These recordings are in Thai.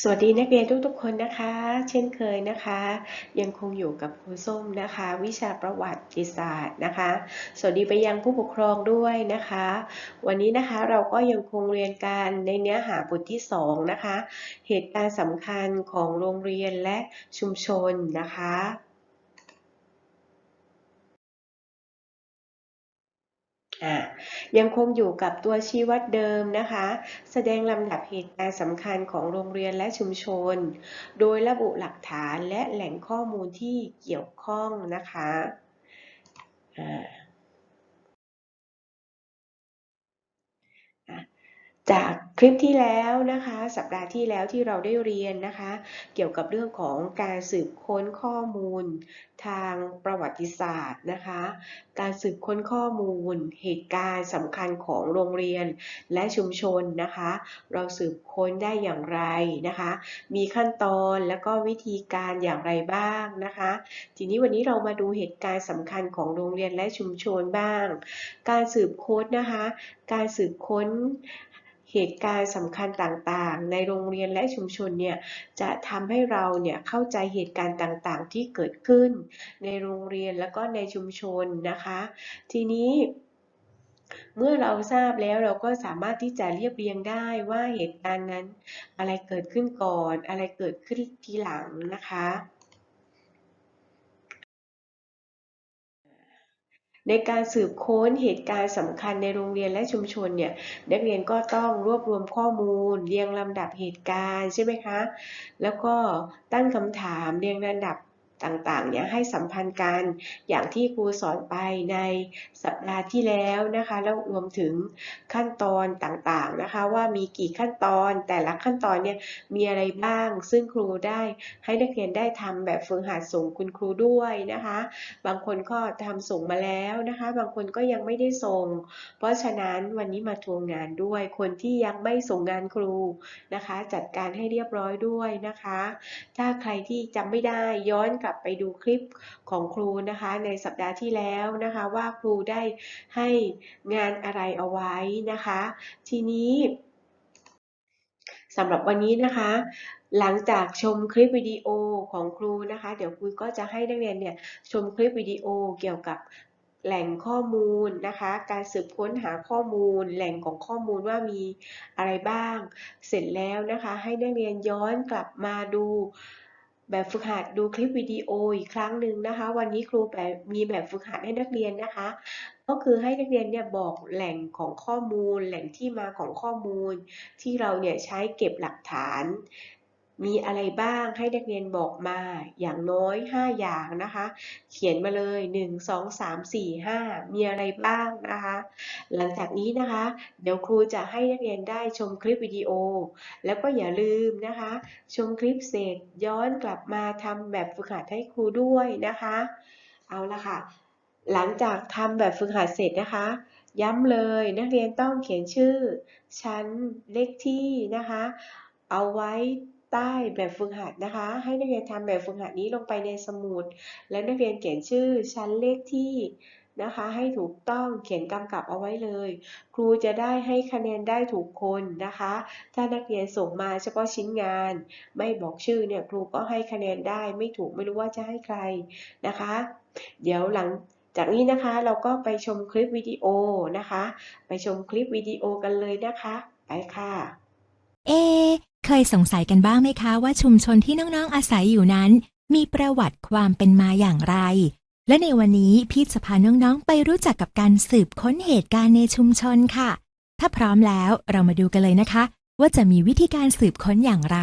สวัสดีนักเรียนทุกๆคนนะคะ เช่นเคยนะคะ ยังคงอยู่กับครูส้มนะคะ วิชาประวัติศาสตร์นะคะ สวัสดีไปยังผู้ปกครองด้วยนะคะ วันนี้นะคะเราก็ยังคงเรียนการในเนื้อหาบทที่2นะคะ เหตุการณ์สำคัญของโรงเรียนและชุมชนนะคะ อะ ยังคงอยู่กับตัวชี้วัดเดิมนะคะ แสดงลำดับเหตุการณ์สำคัญของโรงเรียนและชุมชน โดยระบุหลักฐานและแหล่งข้อมูลที่เกี่ยวข้องนะคะะ จากคลิปที่แล้วนะคะ สัปดาห์ที่แล้วที่เราได้เรียนนะคะ เกี่ยวกับเรื่องของการสืบค้นข้อมูล ทางประวัติศาสตร์นะคะ การสืบค้นข้อมูล เหตุการณ์สำคัญของโรงเรียนและชุมชนนะคะ เราสืบค้นได้อย่างไรนะคะ มีขั้นตอนแล้วก็วิธีการอย่างไรบ้างนะคะ ทีนี้วันนี้เรามาดูเหตุการณ์สำคัญของโรงเรียนและชุมชนบ้าง การสืบค้นนะคะ การสืบค้น เหตุการณ์สำคัญต่างๆ ในโรงเรียนและชุมชนเนี่ยจะทำให้เราเนี่ยเข้าใจเหตุการณ์ต่างๆ ที่เกิดขึ้น ในโรงเรียนแล้วก็ในชุมชนนะคะ ทีนี้เมื่อเราทราบแล้วเราก็สามารถที่จะเรียบเรียงได้ว่าเหตุการณ์นั้น อะไรเกิดขึ้นก่อน อะไรเกิดขึ้นทีหลังนะคะ ในการสืบค้นเหตุการณ์สำคัญในโรงเรียนและชุมชนเนี่ยนักเรียนก็ต้องรวบรวมข้อมูล เรียงลำดับเหตุการณ์ใช่ไหมคะ แล้วก็ตั้งคำถามเรียงลำดับ ต่างๆเนี่ยให้สัมพันธ์กันอย่างที่ครูสอนไปในสัปดาห์ที่แล้วนะคะ แล้วรวมถึงขั้นตอนต่างๆนะคะ ว่ามีกี่ขั้นตอนแต่ละขั้นตอนเนี่ยมีอะไรบ้าง ซึ่งครูได้ให้นักเรียนได้ทำแบบฝึกหัดส่งคุณครูด้วยนะคะ บางคนก็ทำส่งมาแล้วนะคะ บางคนก็ยังไม่ได้ส่ง เพราะฉะนั้นวันนี้มาทวงงานด้วย คนที่ยังไม่ส่งงานครูนะคะ จัดการให้เรียบร้อยด้วยนะคะ ถ้าใครที่จำไม่ได้ย้อนกลับไปดูคลิปของครูนะคะในสัปดาห์ที่แล้วนะคะว่าครูได้ให้งานอะไรเอาไว้นะคะ ทีนี้สำหรับวันนี้นะคะ หลังจากชมคลิปวิดีโอของครูนะคะ เดี๋ยวครูก็จะให้นักเรียนเนี่ยชมคลิปวิดีโอเกี่ยวกับแหล่งข้อมูลนะคะ การสืบค้นหาข้อมูล แหล่งของข้อมูลว่ามีอะไรบ้าง เสร็จแล้วนะคะ ให้นักเรียนย้อนกลับมาดู แบบฝึกหัดดูคลิปวิดีโออีกครั้งหนึ่งนะคะ วันนี้ครูแบบมีแบบฝึกหัดให้นักเรียนนะคะ ก็คือให้นักเรียนเนี่ยบอกแหล่งของข้อมูล แหล่งที่มาของข้อมูล ที่เราเนี่ยใช้เก็บหลักฐาน มีอะไรบ้างให้นักเรียนบอกมาอย่างน้อย 5 อย่างนะคะ เขียนมาเลย 1 2 3 4 5 มีอะไรบ้างนะคะ หลังจากนี้นะคะ เดี๋ยวครูจะให้นักเรียนได้ชมคลิปวิดีโอ แล้วก็อย่าลืมนะคะ ชมคลิปเสร็จย้อนกลับมาทำแบบฝึกหัดให้ครูด้วยนะคะ เอาละค่ะ หลังจากทำแบบฝึกหัดเสร็จนะคะย้ำเลยนักเรียนต้องเขียนชื่อ ชั้นเลขที่นะคะ เอาไว้ ใต้แบบฝึกหัดนะคะ ให้นักเรียนทำแบบฝึกหัดนี้ลงไปในสมุด แล้วนักเรียนเขียนชื่อชั้นเลขที่นะคะ ให้ถูกต้องเขียนกำกับเอาไว้เลย ครูจะได้ให้คะแนนได้ถูกคนนะคะ ถ้านักเรียนส่งมาเฉพาะชิ้นงาน ไม่บอกชื่อเนี่ยครูก็ให้คะแนนได้ไม่ถูกไม่รู้ว่าจะให้ใครนะคะ เดี๋ยวหลังจากนี้นะคะเราก็ไปชมคลิปวิดีโอนะคะ ไปชมคลิปวิดีโอกันเลยนะคะ ไปค่ะ เอ เคยสงสัยกันบ้างไหมคะว่าชุมชนที่น้องๆอาศัยอยู่นั้น มีประวัติความเป็นมาอย่างไร และในวันนี้พี่จะพาน้องๆไปรู้จักกับการสืบค้นเหตุการณ์ในชุมชนค่ะ ถ้าพร้อมแล้วเรามาดูกันเลยนะคะ ว่าจะมีวิธีการสืบค้นอย่างไร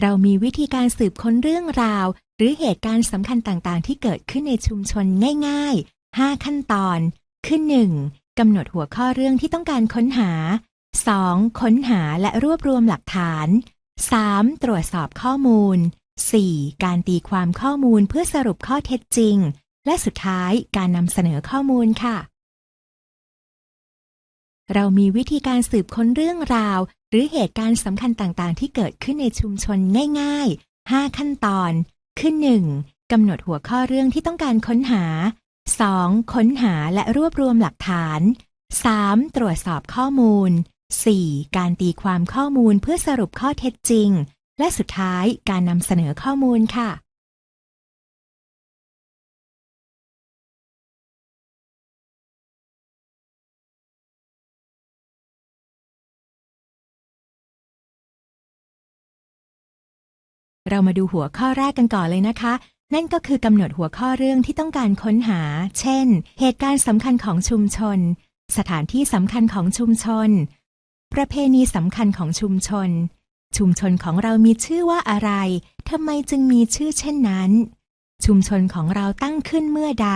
เรามีวิธีการสืบค้นเรื่องราว หรือเหตุการณ์สำคัญต่างๆ ที่เกิดขึ้นในชุมชนง่าย ๆ 5 ขั้นตอน คือ 1. กำหนดหัวข้อเรื่องที่ต้องการค้นหา 2. ค้นหาและรวบรวมหลักฐาน 3. ตรวจสอบข้อมูล 4. การตีความข้อมูลเพื่อสรุปข้อเท็จจริง และสุดท้ายการนำเสนอข้อมูลค่ะ เรามีวิธีการสืบค้นเรื่องราว หรือเหตุการณ์สำคัญต่างๆ ที่เกิดขึ้นในชุมชนง่าย ๆ 5 ขั้นตอน คือ 1. กำหนดหัวข้อเรื่องที่ต้องการค้นหา 2. ค้นหาและรวบรวมหลักฐาน 3. ตรวจสอบข้อมูล 4. การตีความข้อมูลเพื่อสรุปข้อเท็จจริง และสุดท้ายการนำเสนอข้อมูลค่ะ เรามาดูหัวข้อแรกกันก่อนเลยนะคะ นั่นก็คือกำหนดหัวข้อเรื่องที่ต้องการค้นหา เช่น เหตุการณ์สำคัญของชุมชน สถานที่สำคัญของชุมชน ประเพณีสำคัญของชุมชน ชุมชนของเรามีชื่อว่าอะไรทำไมจึงมีชื่อเช่นนั้น ชุมชนของเราตั้งขึ้นเมื่อใด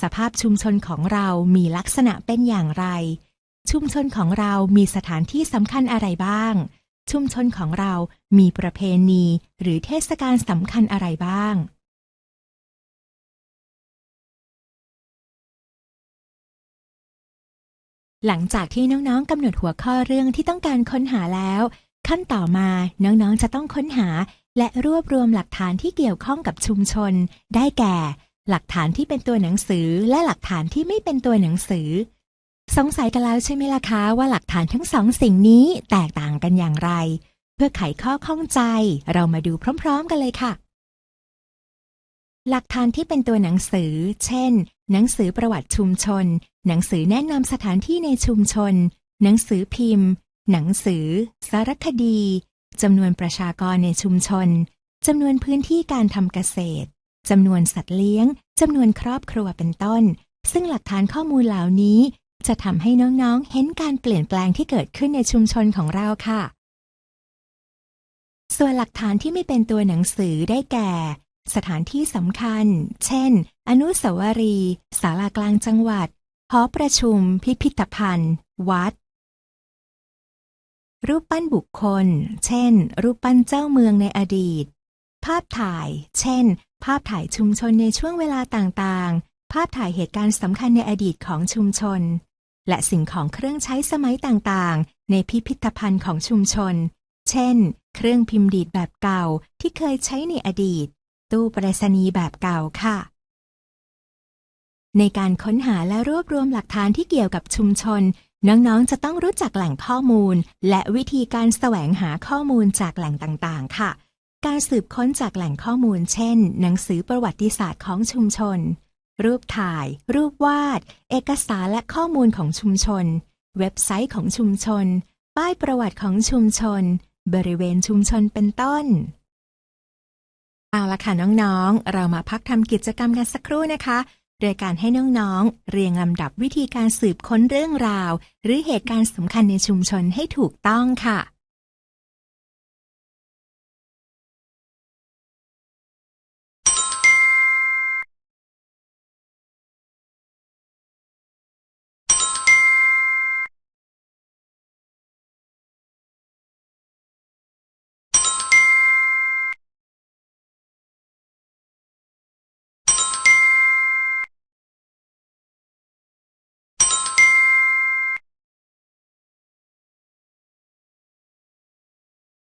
สภาพชุมชนของเรามีลักษณะเป็นอย่างไร ชุมชนของเรามีสถานที่สำคัญอะไรบ้าง ชุมชนของเรามีประเพณีหรือเทศกาลสำคัญอะไรบ้าง หลังจากที่น้องๆกำหนดหัวข้อเรื่องที่ต้องการค้นหาแล้ว ขั้นต่อมาน้องๆจะต้องค้นหา และรวบรวมหลักฐานที่เกี่ยวข้องกับชุมชน ได้แก่ หลักฐานที่เป็นตัวหนังสือและหลักฐานที่ไม่เป็นตัวหนังสือ สงสัยกันแล้วใช่ไหมล่ะคะว่าหลักฐานทั้งสองสิ่งนี้แตกต่างกันอย่างไร เพื่อไขข้อข้องใจ เรามาดูพร้อม ๆ กันเลยค่ะ หลักฐานที่เป็นตัวหนังสือ เช่น หนังสือประวัติชุมชน หนังสือแนะนำสถานที่ในชุมชน หนังสือพิมพ์ หนังสือ สารคดีจำนวนประชากรในชุมชนจำนวนพื้นที่การทำเกษตรจำนวนสัตว์เลี้ยงจำนวนครอบครัวเป็นต้น ซึ่งหลักฐานข้อมูลเหล่านี้ จะทำให้น้องๆ เห็นการเปลี่ยนแปลงที่เกิดขึ้นในชุมชนของเราค่ะ ส่วนหลักฐานที่ไม่เป็นตัวหนังสือได้แก่ สถานที่สำคัญ เช่น อนุสาวรีย์ศาลากลางจังหวัด หอประชุม พิพิธภัณฑ์ วัด รูปปั้นบุคคล เช่น รูปปั้นเจ้าเมืองในอดีต ภาพถ่าย เช่น ภาพถ่ายชุมชนในช่วงเวลาต่างๆ ภาพถ่ายเหตุการณ์สำคัญในอดีตของชุมชน และสิ่งของเครื่องใช้สมัยต่างๆ ในพิพิธภัณฑ์ของชุมชน เช่น เครื่องพิมพ์ดีดแบบเก่าที่เคยใช้ในอดีต ตู้ไปรษณีย์แบบเก่าค่ะ ในการค้นหาและรวบรวมหลักฐานที่เกี่ยวกับชุมชน น้องๆ จะต้องรู้จักแหล่งข้อมูล และวิธีการแสวงหาข้อมูลจากแหล่งต่างๆ ค่ะ การสืบค้นจากแหล่งข้อมูล เช่น หนังสือประวัติศาสตร์ของชุมชน รูปถ่าย รูปวาด เอกสารและข้อมูลของชุมชน เว็บไซต์ของชุมชน ป้ายประวัติของชุมชน บริเวณชุมชนเป็นต้น เอาละค่ะน้องๆ เรามาพักทำกิจกรรมกันสักครู่นะคะ โดยการให้น้องๆ เรียงลำดับวิธีการสืบค้นเรื่องราว หรือเหตุการณ์สำคัญในชุมชนให้ถูกต้องค่ะ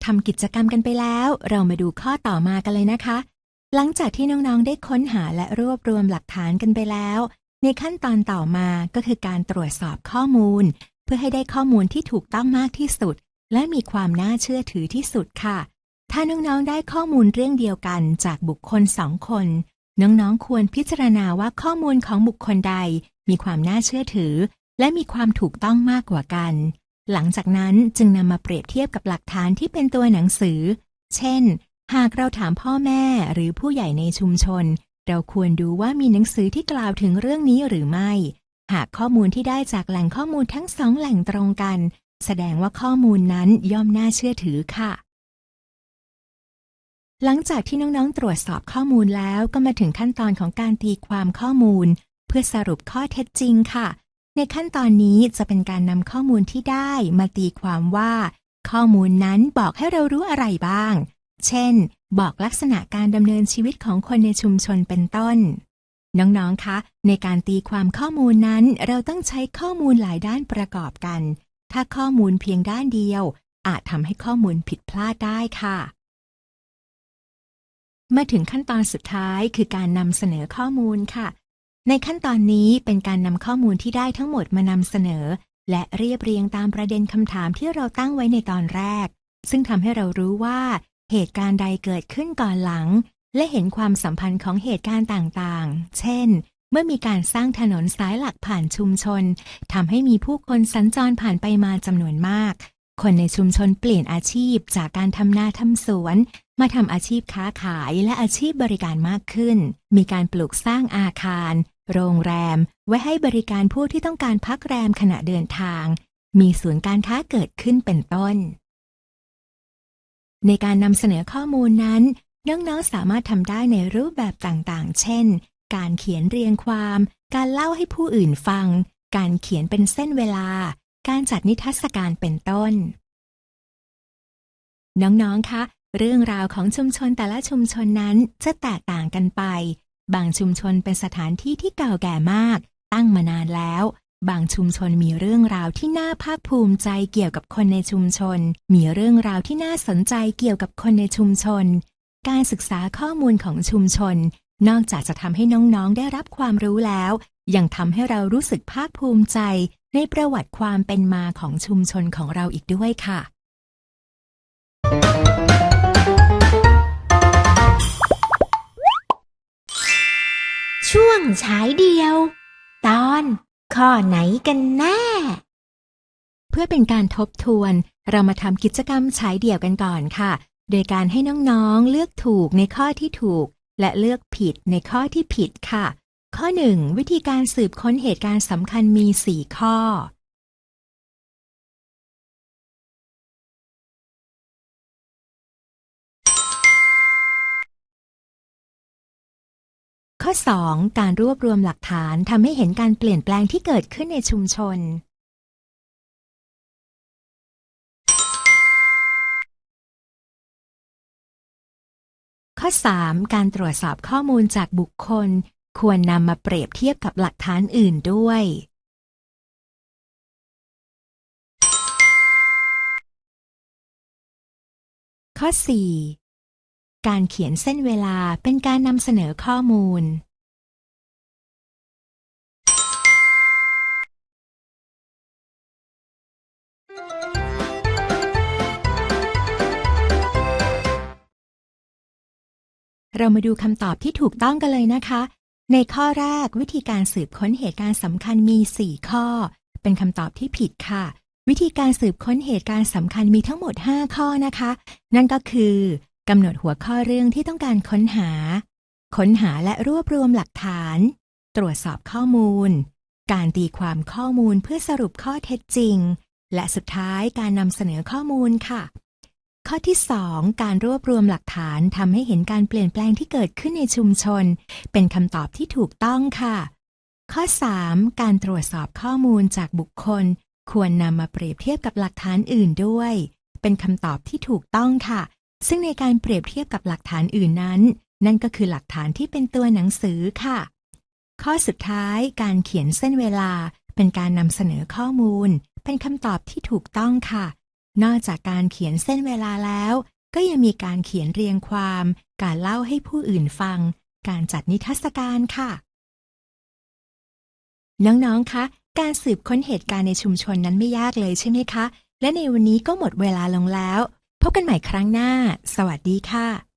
ทำกิจกรรมกันไปแล้ว เรามาดูข้อต่อมากันเลยนะคะ หลังจากที่น้องๆได้ค้นหาและรวบรวมหลักฐานกันไปแล้ว ในขั้นตอนต่อมาก็คือการตรวจสอบข้อมูล เพื่อให้ได้ข้อมูลที่ถูกต้องมากที่สุด และมีความน่าเชื่อถือที่สุดค่ะ ถ้าน้องๆได้ข้อมูลเรื่องเดียวกันจากบุคคลสองคน น้องๆควรพิจารณาว่าข้อมูลของบุคคลใด มีความน่าเชื่อถือ และมีความถูกต้องมากกว่ากัน หลังจากนั้นจึงนำมาเปรียบเทียบกับหลักฐานที่เป็นตัวหนังสือ เช่น หากเราถามพ่อแม่หรือผู้ใหญ่ในชุมชน เราควรดูว่ามีหนังสือที่กล่าวถึงเรื่องนี้หรือไม่ หากข้อมูลที่ได้จากแหล่งข้อมูลทั้งสองแหล่งตรงกัน แสดงว่าข้อมูลนั้นย่อมน่าเชื่อถือค่ะ หลังจากที่น้องๆตรวจสอบข้อมูลแล้วก็มาถึงขั้นตอนของการตีความข้อมูล เพื่อสรุปข้อเท็จจริงค่ะ ในขั้นตอนนี้จะเป็นการนำข้อมูลที่ได้มาตีความว่า ข้อมูลนั้นบอกให้เรารู้อะไรบ้าง เช่น บอกลักษณะการดำเนินชีวิตของคนในชุมชนเป็นต้น น้องๆ คะ ในการตีความข้อมูลนั้น เราต้องใช้ข้อมูลหลายด้านประกอบกัน ถ้าข้อมูลเพียงด้านเดียว อาจทำให้ข้อมูลผิดพลาดได้ค่ะมาถึงขั้นตอนสุดท้ายคือการนำเสนอข้อมูลค่ะ ในขั้นตอนนี้เป็นการนำข้อมูลที่ได้ทั้งหมดมานำเสนอ และเรียบเรียงตามประเด็นคำถามที่เราตั้งไว้ในตอนแรก ซึ่งทำให้เรารู้ว่า เหตุการณ์ใดเกิดขึ้นก่อนหลัง และเห็นความสัมพันธ์ของเหตุการณ์ต่างๆ เช่น เมื่อมีการสร้างถนนสายหลักผ่านชุมชนทำให้มีผู้คนสัญจรผ่านไปมาจำนวนมาก คนในชุมชนเปลี่ยนอาชีพจากการทำนาทำสวน มาทำอาชีพค้าขายและอาชีพบริการมากขึ้น มีการปลูกสร้างอาคาร โรงแรม ไว้ให้บริการผู้ที่ต้องการพักแรมขณะเดินทาง มีศูนย์การค้าเกิดขึ้นเป็นต้น ในการนำเสนอข้อมูลนั้น น้องๆสามารถทำได้ในรูปแบบต่างๆ เช่น การเขียนเรียงความ การเล่าให้ผู้อื่นฟัง การเขียนเป็นเส้นเวลา การจัดนิทรรศการเป็นต้น น้องๆ คะ เรื่องราวของชุมชนแต่ละชุมชนนั้นจะแตกต่างกันไป บางชุมชนเป็นสถานที่ที่เก่าแก่มาก ตั้งมานานแล้ว บางชุมชนมีเรื่องราวที่น่าภาคภูมิใจเกี่ยวกับคนในชุมชน มีเรื่องราวที่น่าสนใจเกี่ยวกับคนในชุมชน การศึกษาข้อมูลของชุมชน นอกจากจะทำให้น้องๆ ได้รับความรู้แล้ว ยังทำให้เรารู้สึกภาคภูมิใจ ในประวัติความเป็นมาของชุมชนของเราอีกด้วยค่ะ ช่วงฉายเดียว ตอนข้อไหนกันแน่ เพื่อเป็นการทบทวน เรามาทำกิจกรรมฉายเดี่ยวกันก่อนค่ะ โดยการให้น้องๆเลือกถูกในข้อที่ถูก และเลือกผิดในข้อที่ผิดค่ะ ข้อ 1 วิธีการสืบค้นเหตุการณ์สำคัญมี 4 ข้อ ข้อ 2 การรวบรวมหลักฐานทำให้เห็นการเปลี่ยนแปลงที่เกิดขึ้นในชุมชน ข้อ 3 การตรวจสอบข้อมูลจากบุคคล ควรนำมาเปรียบเทียบกับหลักฐานอื่นด้วย ข้อ 4 การเขียนเส้นเวลาเป็นการนำเสนอข้อมูล เรามาดูคำตอบที่ถูกต้องกันเลยนะคะ ในข้อแรกวิธีการสืบค้นเหตุการณ์สำคัญมี 4 ข้อ เป็นคำตอบที่ผิดค่ะ วิธีการสืบค้นเหตุการณ์สำคัญมีทั้งหมด 5 ข้อนะคะ นั่นก็คือกำหนดหัวข้อเรื่องที่ต้องการค้นหา ค้นหาและรวบรวมหลักฐาน ตรวจสอบข้อมูล การตีความข้อมูลเพื่อสรุปข้อเท็จจริง และสุดท้ายการนำเสนอข้อมูลค่ะ ข้อที่ 2 การรวบรวมหลักฐานทำให้เห็นการเปลี่ยนแปลงที่เกิดขึ้นในชุมชน เป็นคำตอบที่ถูกต้องค่ะ ข้อ 3 การตรวจสอบข้อมูลจากบุคคล ควรนำมาเปรียบเทียบกับหลักฐานอื่นด้วย เป็นคำตอบที่ถูกต้องค่ะ ซึ่งในการเปรียบเทียบกับหลักฐานอื่นนั้น นั่นก็คือหลักฐานที่เป็นตัวหนังสือค่ะ ข้อสุดท้ายการเขียนเส้นเวลา เป็นการนำเสนอข้อมูล เป็นคำตอบที่ถูกต้องค่ะ นอกจากการเขียนเส้นเวลาแล้ว ก็ยังมีการเขียนเรียงความ การเล่าให้ผู้อื่นฟัง การจัดนิทรรศการค่ะ น้องๆ คะ การสืบค้นเหตุการณ์ในชุมชนนั้นไม่ยากเลยใช่ไหมคะ และในวันนี้ก็หมดเวลาลงแล้ว พบกันใหม่ครั้งหน้า สวัสดีค่ะ